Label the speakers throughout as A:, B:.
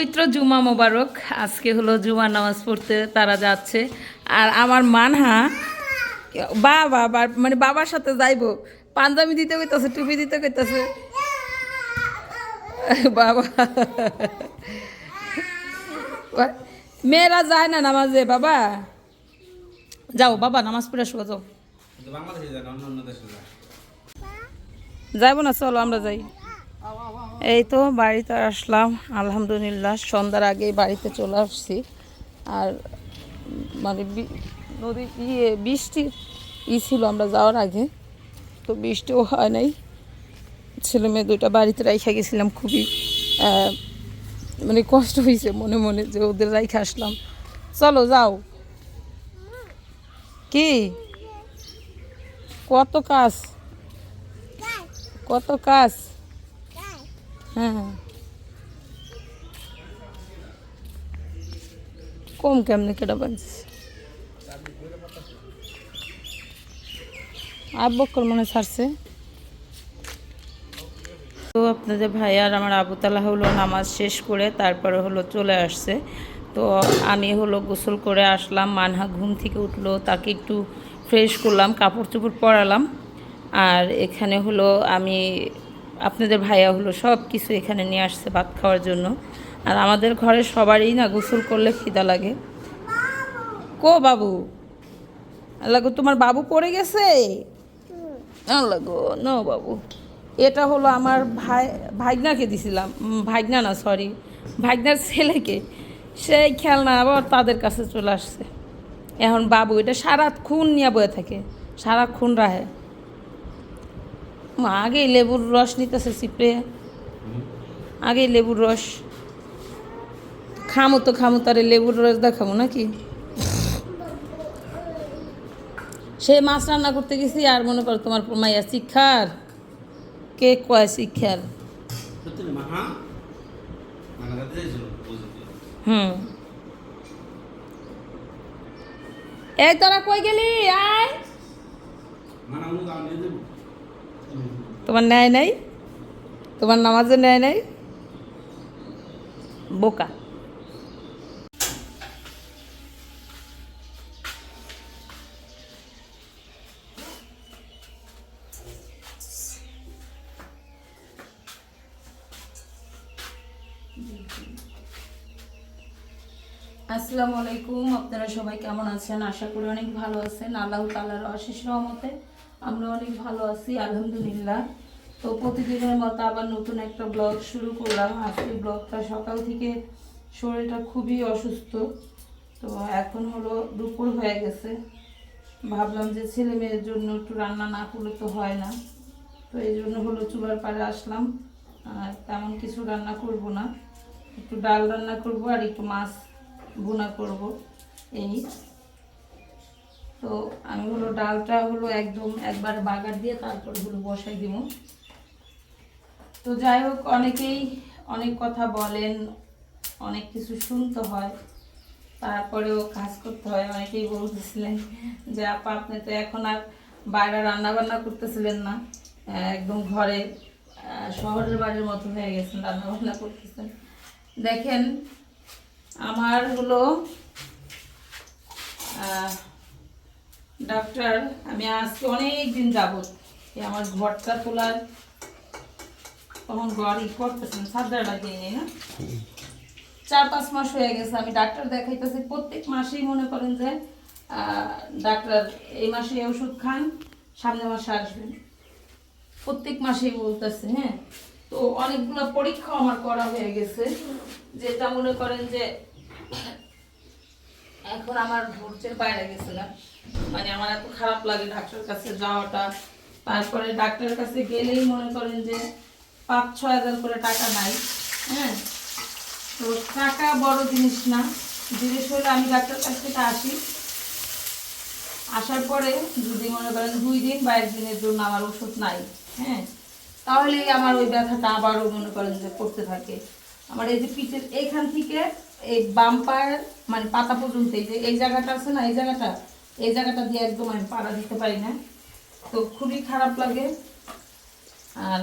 A: পবিত্র জুমা মোবারক। আজকে হলো জুমা নামাজ পড়তে তারা যাচ্ছে। আর আমার মানহা বাবা মানে বাবার সাথে যাইবো। পাঞ্জাবি দিতে কইতাছে টুপি দিতে কইতাছে। বাবা। মেয়েরা যায় না নামাজে বাবা? যাও বাবা নামাজ পড়ে আসব যাও।
B: কিন্তু বাংলাদেশে যায় না অন্য অন্য দেশে যায়
A: যাব না চলো আমরা যাই। এই তো বাড়িতে আসলাম। আলহামদুলিল্লাহ, সন্ধ্যার আগে বাড়িতে চলে আসছি। আর মানে নদী ইয়ে বৃষ্টি ই ছিল আমরা যাওয়ার আগে। তো বৃষ্টিও হয় নাই। ছেলে মেয়ে দুইটা বাড়িতে রাইখা গেছিলাম খুবই মানে কষ্ট হয়েছে মনে মনে যে ওদের রাইখা আসলাম। চলো যাও। কি? কত কাজ? কত কাজ? হ্যাঁ কম কেমনে কেটা বানছিস? আর বক্কর মনে ছাড়ছে। তো আপনাদের ভাই আর আমার আবুতালা হলো নামাজ শেষ করে তারপরে হলো চলে আসছে। তো আমি হলো গোসল করে আসলাম, মানহা ঘুম থেকে উঠল, তাকে একটু ফ্রেশ করলাম, কাপড় চোপড় পরালাম। আর এখানে হলো আমি আপনাদের ভাইয়া হলো সব কিছু এখানে নিয়ে আসছে ভাত খাওয়ার জন্য। আর আমাদের ঘরে সবারই না গোসল করলে খিদা লাগে। কো বাবু? আল্লাহ তোমার বাবু পড়ে গেছে? আল্লাহ না বাবু। এটা হলো আমার ভাই ভাইগনাকে দিছিলাম। উম, ভাইগনা না সরি ভাইগনার ছেলেকে। সেই খেলনা আবার তাদের কাছে চলে আসছে। এখন বাবু এটা সারাক্ষণ নিয়ে বয়ে থাকে। সারাক্ষণ রাহে। মা, আগেই লেবুর রস নিতেছে চিপড়ে আগেই লেবুর রস। খামো তো খামো তারে লেবুর রস দেখাবো নাকি? সে মাছ রান্না করতে গেছি আর মনে করো তোমার মাইয়া শিক্ষার। কে কয় শিক্ষার? হুম। এই তোরা কই গেলি? আয়
B: মানে আমি গান নিয়ে দেবো
A: তোমার ন্যায় নাই? তোমার নামাজে ন্যায় নাই? বোকা। আসসালামু আলাইকুম, আপনারা সবাই কেমন আছেন? আশা করি অনেক ভালো আছেন। আল্লাহ তাল্লাহর অশেষ রহমতে আমরা অনেক ভালো আছি, আলহামদুলিল্লাহ। তো প্রতিদিনের মতো আবার নতুন একটা ব্লগ শুরু করলাম। আজকে ব্লগটা সকাল থেকে শরীরটা খুবই অসুস্থ। তো এখন হলো দুপুর হয়ে গেছে। ভাবলাম যে ছেলে মেয়ের জন্য একটু রান্না না করলে তো হয় না। তো এই জন্য হলো চুলার পাড়ে আসলাম। আর তেমন কিছু রান্না করব না। একটু ডাল রান্না করব আর একটু মাছ ভুনা করব এই। তো আমি হলো ডালটা হলো একদম একবার বাগার দিয়ে তারপর হলো বসাই দিব। তো যাই হোক, অনেকেই অনেক কথা বলেন, অনেক কিছু শুনতে হয়, তারপরেও কাজ করতে হয়। অনেকেই বলতেছিলেন যে, আপা, আপনি তো এখন আর বাইরে রান্না বান্না করতেছিলেন না। একদম ঘরে শহরের বাড়ির মতো হয়ে গেছেন রান্না বান্না করতেছেন। দেখেন, আমার হলো ডাক্তার, আমি আজকে অনেক দিন যাবত আমার ঘরটা তোলার তখন ই করতেছেন সাবধান লাগিয়ে নিয়ে না? চার পাঁচ মাস হয়ে গেছে, আমি ডাক্তার দেখাইতেছি। প্রত্যেক মাসেই মনে করেন যে ডাক্তার এই মাসে ওষুধ খান সামনের মাসে আসবেন। প্রত্যেক মাসেই বলতেছে হ্যাঁ? তো অনেকগুলো পরীক্ষা আমার করা হয়ে গেছে, যেটা মনে করেন যে, এখন আমার ধৈর্যের বাইরে গেছিলাম। মানে আমার এত খারাপ লাগে ডাক্তারের কাছে যাওয়াটা। তারপরে ডাক্তারের কাছে গেলেই মনে করেন যে পাঁচ, ছয় হাজার করে টাকা নাই হ্যাঁ? তো টাকা বড় জিনিস না। জিনিস হলে আমি ডাক্তার কাছ থেকে আসি। আসার পরে যদি মনে করেন দুই দিন বা একদিনের জন্য আমার ওষুধ নাই হ্যাঁ? তাহলেই আমার ওই ব্যথাটা আবারও মনে করেন যে করতে থাকে। আমার এই যে পিঠের এইখান থেকে এই বাম পায়ের মানে পাতা পর্যন্ত, এই যে এই জায়গাটা আছে না, এই জায়গাটা এই জায়গাটা দিয়ে একদম আমি পাড়া দিতে পারি না। তো খুবই খারাপ লাগে। আর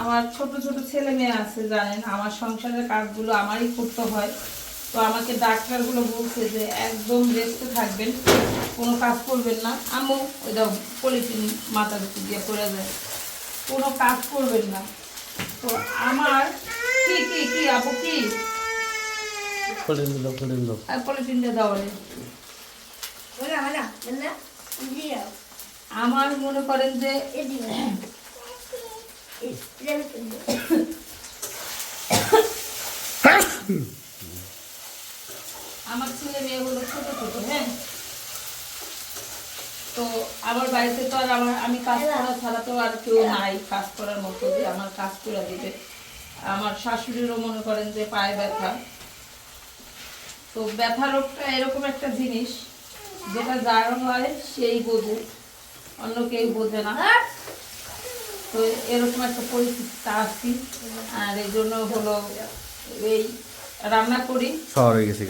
A: আমার ছোট ছোট ছেলে মেয়ে আছে জানেন আমার সংসারের কাজগুলো আমারই করতে হয়। তো আমাকে ডাক্তারগুলো বলছে যে একদম রেস্টে থাকবেন কোনো কাজ করবেন না। আম্মু ওইটা পলিথিন মাথার উপর দিয়ে পড়ে যায়। কোনো কাজ করবেন না। তো আমার কি কি কি আপু কি? পলিথিন দিয়ে. আমার মনে করেন যে আমার ছেলে মেয়েগুলো ছোট ছোট হ্যাঁ? তো আমার বাড়িতে তো আর আমার আমি কাজ করা ছাড়া তো আর কেউ নাই, কাজ করার মতো যে আমার কাজ করে দিবে। আমার শাশুড়িরও মনে করেন যে পায়ে ব্যথা। তো ব্যথা রোগটা এরকম একটা জিনিস, যেটা যার হয় সেই বোঝে, অন্য কেউ বোঝে না। তো এরকম একটা পরিস্থিতিতে আসছি। আর এই জন্য হলো এই রান্না করি।
B: শহর হয়ে গেছে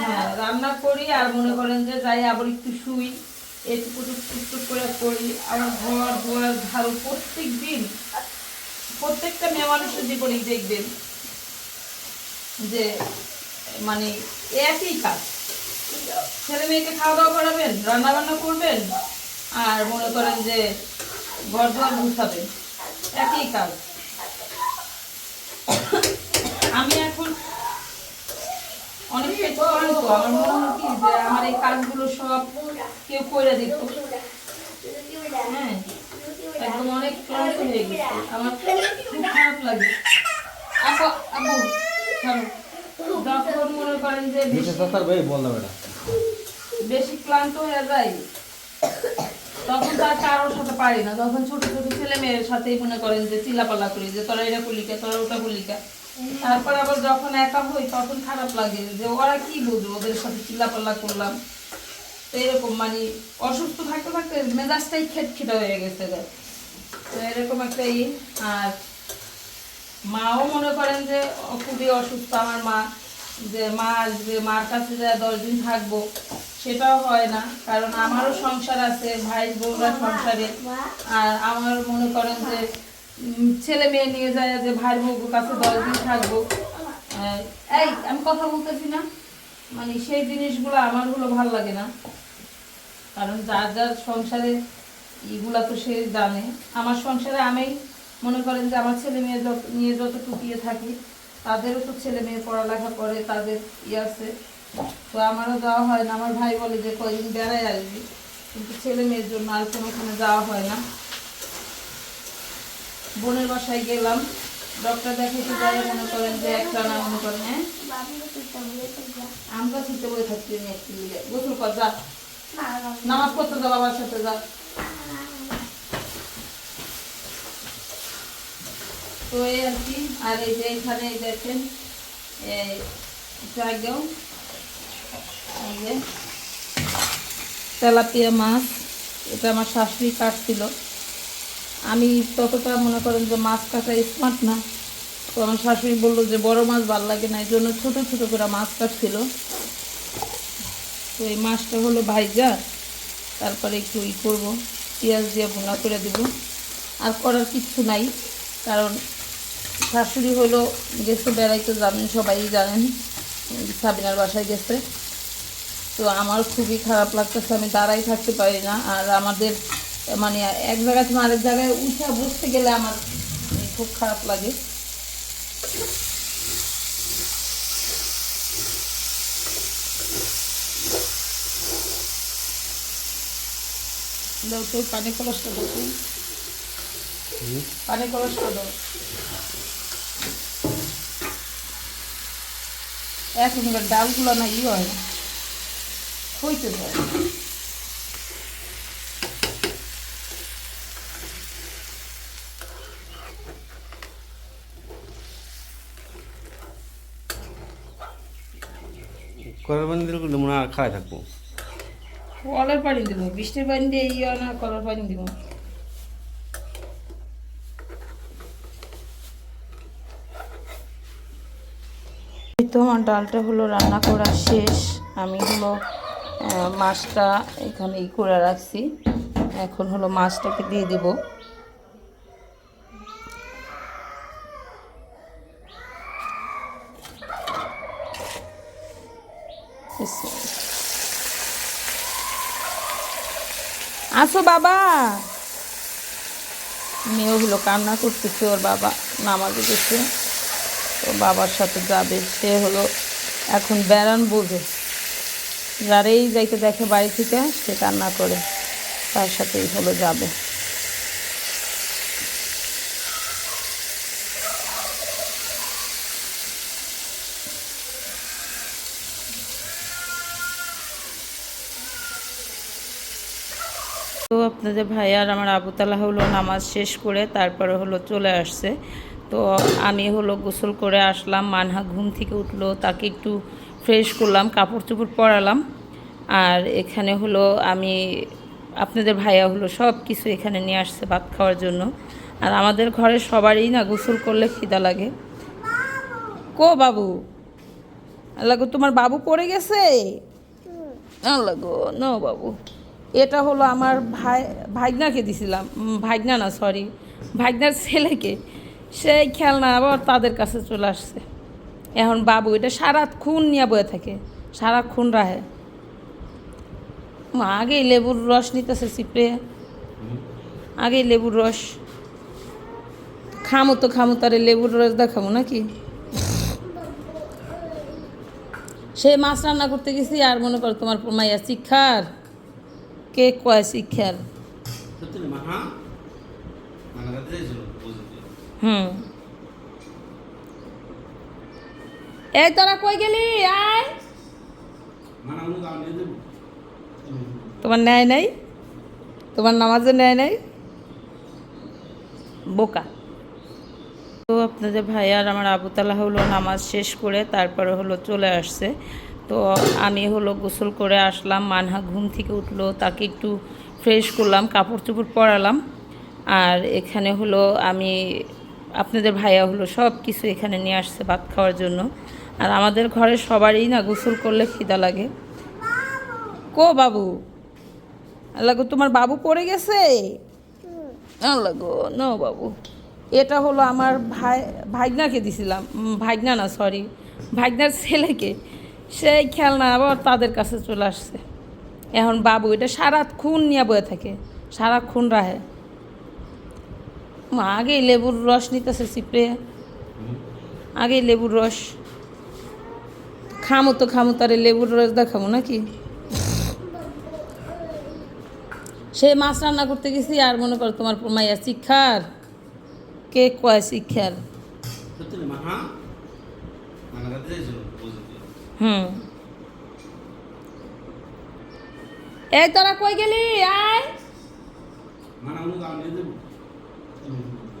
A: হ্যাঁ রান্না করি আর মনে করেন যে যাই আবার একটু শুই এটুকু টুকটুক করে করি। আমার ঘর দুয়ার ঝাড়ু প্রত্যেক দিন প্রত্যেকটা মেয়ে মানুষের জীবনেই দেখবেন যে মানে একই কাজ। ছেলে মেয়েকে খাওয়া দাওয়া করাবেন রান্না বান্না করবেন আর মনে করেন যে ঘর দুয়ার গুছাবেন একই কাজ। আমি এখন অনেকটাই ক্লান্ত আমার মনে হয় কি যে আমার এই কাজগুলো সব কেউ করে দিত হ্যাঁ একদম অনেক ক্লান্ত হয়ে গেছে। আমার খুব খারাপ লাগে। আপু আপু যখন মনে করেন যে বেশি ক্লান্ত হয়ে যায় তখন তার কারোর সাথে পারি না। তখন ছোট ছোট ছেলে মেয়ের সাথেই মনে করেন যে চিল্লাপাল্লা করি, যে তোরা এটা কলিকা তোরা ওটা কলিকা তারপর আবার যখন একা হই, তখন খারাপ লাগে যে ওরা কি বুঝবে? ওদের সাথে চিল্লাপাল্লা করলাম। তো এরকম মানে অসুস্থ থাকতে থাকতে মেজাজটাই খেটখিটা হয়ে গেছে। তো এরকম একটা ই। আর মাও মনে করেন যে খুবই অসুস্থ। আমার মা যে মা আসবে, মার কাছে যা দশ দিন থাকব সেটাও হয় না, কারণ আমারও সংসার আছে, ভাই বোনরা সংসারে। আর আমার মনে করেন যে ছেলে মেয়ে নিয়ে যায় যে, ভাই বউর কাছে দশ দিন থাকব। এই, আমি কথা বলতেছি না। মানে সেই জিনিসগুলো আমার হলো ভালো লাগে না। কারণ যার যার সংসারে এগুলা তো সে জানে। আমার সংসারে আমি মনে করেন যে, আমার ছেলে মেয়ে নিয়ে যত টুকিয়ে থাকি, তাদেরও তো ছেলে মেয়ে পড়ালেখা করে, তাদের ইয়ে আছে। তো আমারও যাওয়া হয় না। আমার ভাই বলে যে কয়দিন বেড়ায় আসবি। কিন্তু ছেলে মেয়ের জন্য আর কোনোখানে যাওয়া হয় না। বোনের বাসায় গেলাম। ডক্টর দেখাইতে যাই মনে করেন যে একটা না মনে করেন হ্যাঁ? আমরা শীতে বই থাকতে নিয়ে একটু মিলে। গোসল কর, যা। নামাজ পড়তে যা বাবার সাথে যা। তো এই আর কি। আর এই যে এখানে দেখেন, এই জায়গাও। তেলাপিয়া মাছ, এটা আমার শাশুড়ি কাটছিল। আমি ততটা মনে করেন যে মাছ কাটা স্মার্ট না। তো আমার শাশুড়ি বলল যে বড় মাছ ভালো লাগে না, এই জন্য ছোটো ছোটো করে মাছ কাটছিল। তো এই মাছটা হলো ভাইজা, তারপরে একটু ই করব, পেঁয়াজ দিয়ে ভোনা করে দেবো। আর করার কিচ্ছু নাই, কারণ শাশুড়ি হলো গেছে বেড়াইতে, জানেন, সবাই জানেন, সাবিনার বাসায় গেছে। তো আমার খুবই খারাপ লাগতেছে আমি দাঁড়াই থাকতে পারি না। আর আমাদের মানে এক জায়গা থেকে আরেক জায়গায় উঠে বসতে গেলে আমার খুব খারাপ লাগে। দাও তো পানি কলসটা দাও পানি কলসটা দাও। এখনকার ডালগুলো না ই হয় না। হইতে যায়
B: করার বানি দিলে মনে হয় আর থাকব।
A: কলের পানি দিব বৃষ্টির পানি দিয়ে ইয়ে না কলের পানি দিব। তো আমার ডালটা হলো রান্না করা শেষ। আমি হলো মাছটা এখানে ই করে রাখছি। এখন হলো মাছটাকে দিয়ে দিব। আসো বাবা। মেয়েও হলো কান্না করতেছে, ওর বাবা নামাজে গেছে। ওর বাবার সাথে যাবে, সে হলো এখন বেড়ান বোঝে। যারেই যাইতে দেখে বাড়ি থেকে, সে কান্না করে, তার সাথেই হলো যাবে। তো আপনাদের ভাই আর আমার আবু তালা হলো নামাজ শেষ করে তারপরে হলো চলে আসছে। তো আমি হলো গোসল করে আসলাম, মানহা ঘুম থেকে উঠল, তাকে একটু ফ্রেশ করলাম কাপড় চোপড় পরালাম। আর এখানে হলো আমি আপনাদের ভাইয়া হলো সব কিছু এখানে নিয়ে আসছে ভাত খাওয়ার জন্য। আর আমাদের ঘরে সবারই না গোসল করলে খিদা লাগে। কো বাবু? আল্লাগো তোমার বাবু পড়ে গেছে? আল্লাহ গো নো বাবু। এটা হলো আমার ভাই ভাইগনাকে দিছিলাম। উম, ভাইগনা না সরি ভাইগনার ছেলেকে। সেই খেলনা আবার তাদের কাছে চলে আসছে। এখন বাবু এটা সারাক্ষণ নিয়ে বয়ে থাকে সারাক্ষণ রাহে। মা আগেই লেবুর রস নিতেছে চিপড়ে আগেই লেবুর রস। খামো তো খামো তারে লেবুর রস দেখাবো নাকি? সে মাছ রান্না করতে গেছি আর মনে করো তোমার মাইয়া শিক্ষার। কে কয় শিক্ষার? হুম। এই তোরা কই গেলি? আয়। তোমার ন্যায় নাই? তোমার নামাজের ন্যায় নাই? বোকা। তো আপনাদের ভাই আর আমার আবু তালা হলো নামাজ শেষ করে তারপরে হলো চলে আসছে। তো আমি হলো গোসল করে আসলাম মানহা ঘুম থেকে উঠল তাকে একটু ফ্রেশ করলাম কাপড় চোপড় পরালাম। আর এখানে হলো আমি আপনাদের ভাইয়া হলো সব কিছু এখানে নিয়ে আসছে ভাত খাওয়ার জন্য। আর আমাদের ঘরে সবারই না গোসল করলে খিদা লাগে। কো বাবু? আল্লাহ তোমার বাবু পড়ে গেছে? আল্লাহ নো বাবু। এটা হলো আমার ভাই ভাইগনাকে দিছিলাম। উম, ভাইগনা না সরি ভাইগনার ছেলেকে। সেই খেলনা আবার তাদের কাছে চলে আসছে। এখন বাবু এটা সারাক্ষণ নিয়ে বয়ে থাকে। সারাক্ষণ রাহে। মা আগেই লেবুর রস নিতেছে চিপড়ে আগেই লেবুর রস। খামো তো খামো তারে লেবুর রস দেখাবো নাকি? সে মাছ রান্না করতে গেছি আর মনে করো তোমার মাইয়া শিক্ষার। কে কয় শিক্ষার?
B: হ্যাঁ?
A: হুম। এই তোরা কই গেলি? আয়।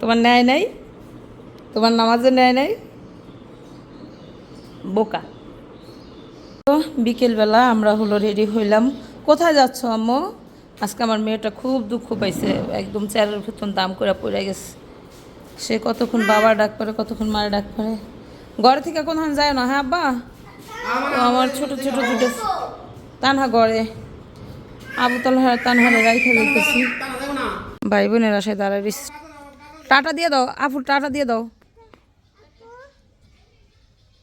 A: তোমার ন্যায় নাই? তোমার নামাজের ন্যায় নাই? বোকা। তো বিকেলবেলা আমরা হলো রেডি হইলাম। কোথায় যাচ্ছ আম্মু? আজকে আমার মেয়েটা খুব দুঃখ পাইছে। একদম চেয়ারের ভেতন দাম করে পড়ে গেছে। সে কতক্ষণ বাবার ডাক করে, কতক্ষণ মায়ের ডাক করে? ঘরে থেকে কোনখান যায় না হ্যাঁ আব্বা? আমার ছোট ছোট দুটো তানহা গড়ে আবু তালহা তানহারে রাইখে দিতেছি ভাই বোনের আশায় দাঁড়ায়। টাটা দিয়ে দাও, আফুর টাটা দিয়ে দাও।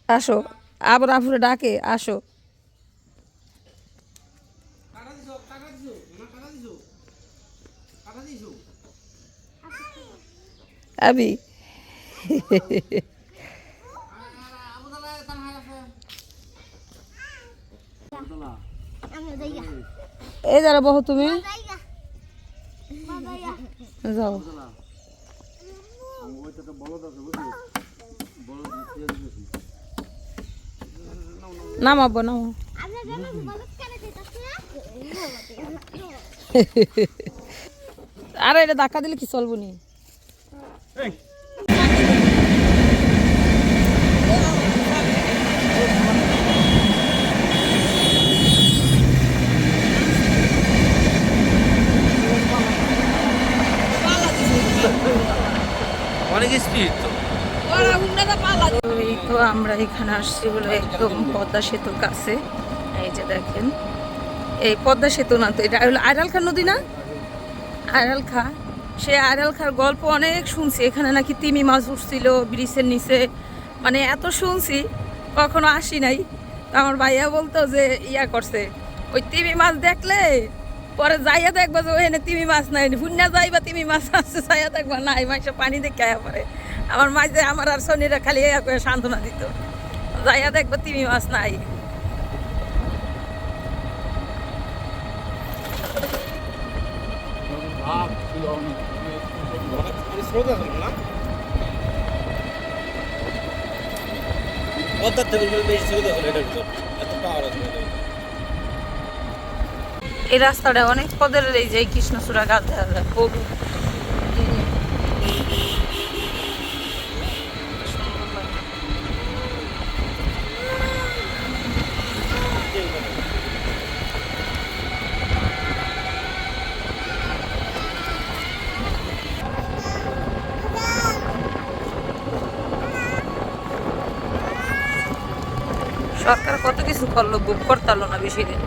A: আসো, আবার আফুরে ডাকে, আসো। আবি। এই যারা বহু তুমি।
C: যাইয়া বাবা ইয়া
A: যাও নামাবো নামো
C: আমরা জানো বলত করে দিতাছি
A: আর এটা ধাক্কা দিলে কি চলবো নি?
B: অনেক স্পিড তো।
A: এই তো আমরা এখানে আসছি বলে একদম পদ্মা সেতুর কাছে। এই যে দেখেন। এই পদ্মা সেতু না তো, এটা হলো আড়াল খা নদী না? আড়াল খা সে আড়াল খার গল্প অনেক শুনছি। এখানে নাকি তিমি মাছ উঠছিল ব্রিজের নিচে। মানে এত শুনছি, কখনো আসি নাই। তো আমার ভাইয়া বলতো যে ইয়া করছে, ওই তিমি মাছ দেখলে পরে যাইয়া দেখবা যে ওখানে তিমি মাছ নাই ভুন্না যাইবা তিমি মাছ আছে, যাইয়া দেখবা নাই, মাইসে পানি দেখে আয়া পরে। আমার মাঝে আমার আর শনিরা খালি করে সান্ত্বনা দিত। যাইয়া দেখবা তিমি মাছ নাই।
B: পদ্মার থেকে বেশি স্রোত আছে এটার ভিতর এত পাওয়ার আছে।
A: এই রাস্তাটা অনেক পদের এই যে কৃষ্ণচূড়া গাছ দেখা যায় হলুদ সরকার কত কিছু করল বুক করতালো না বেশি দিন।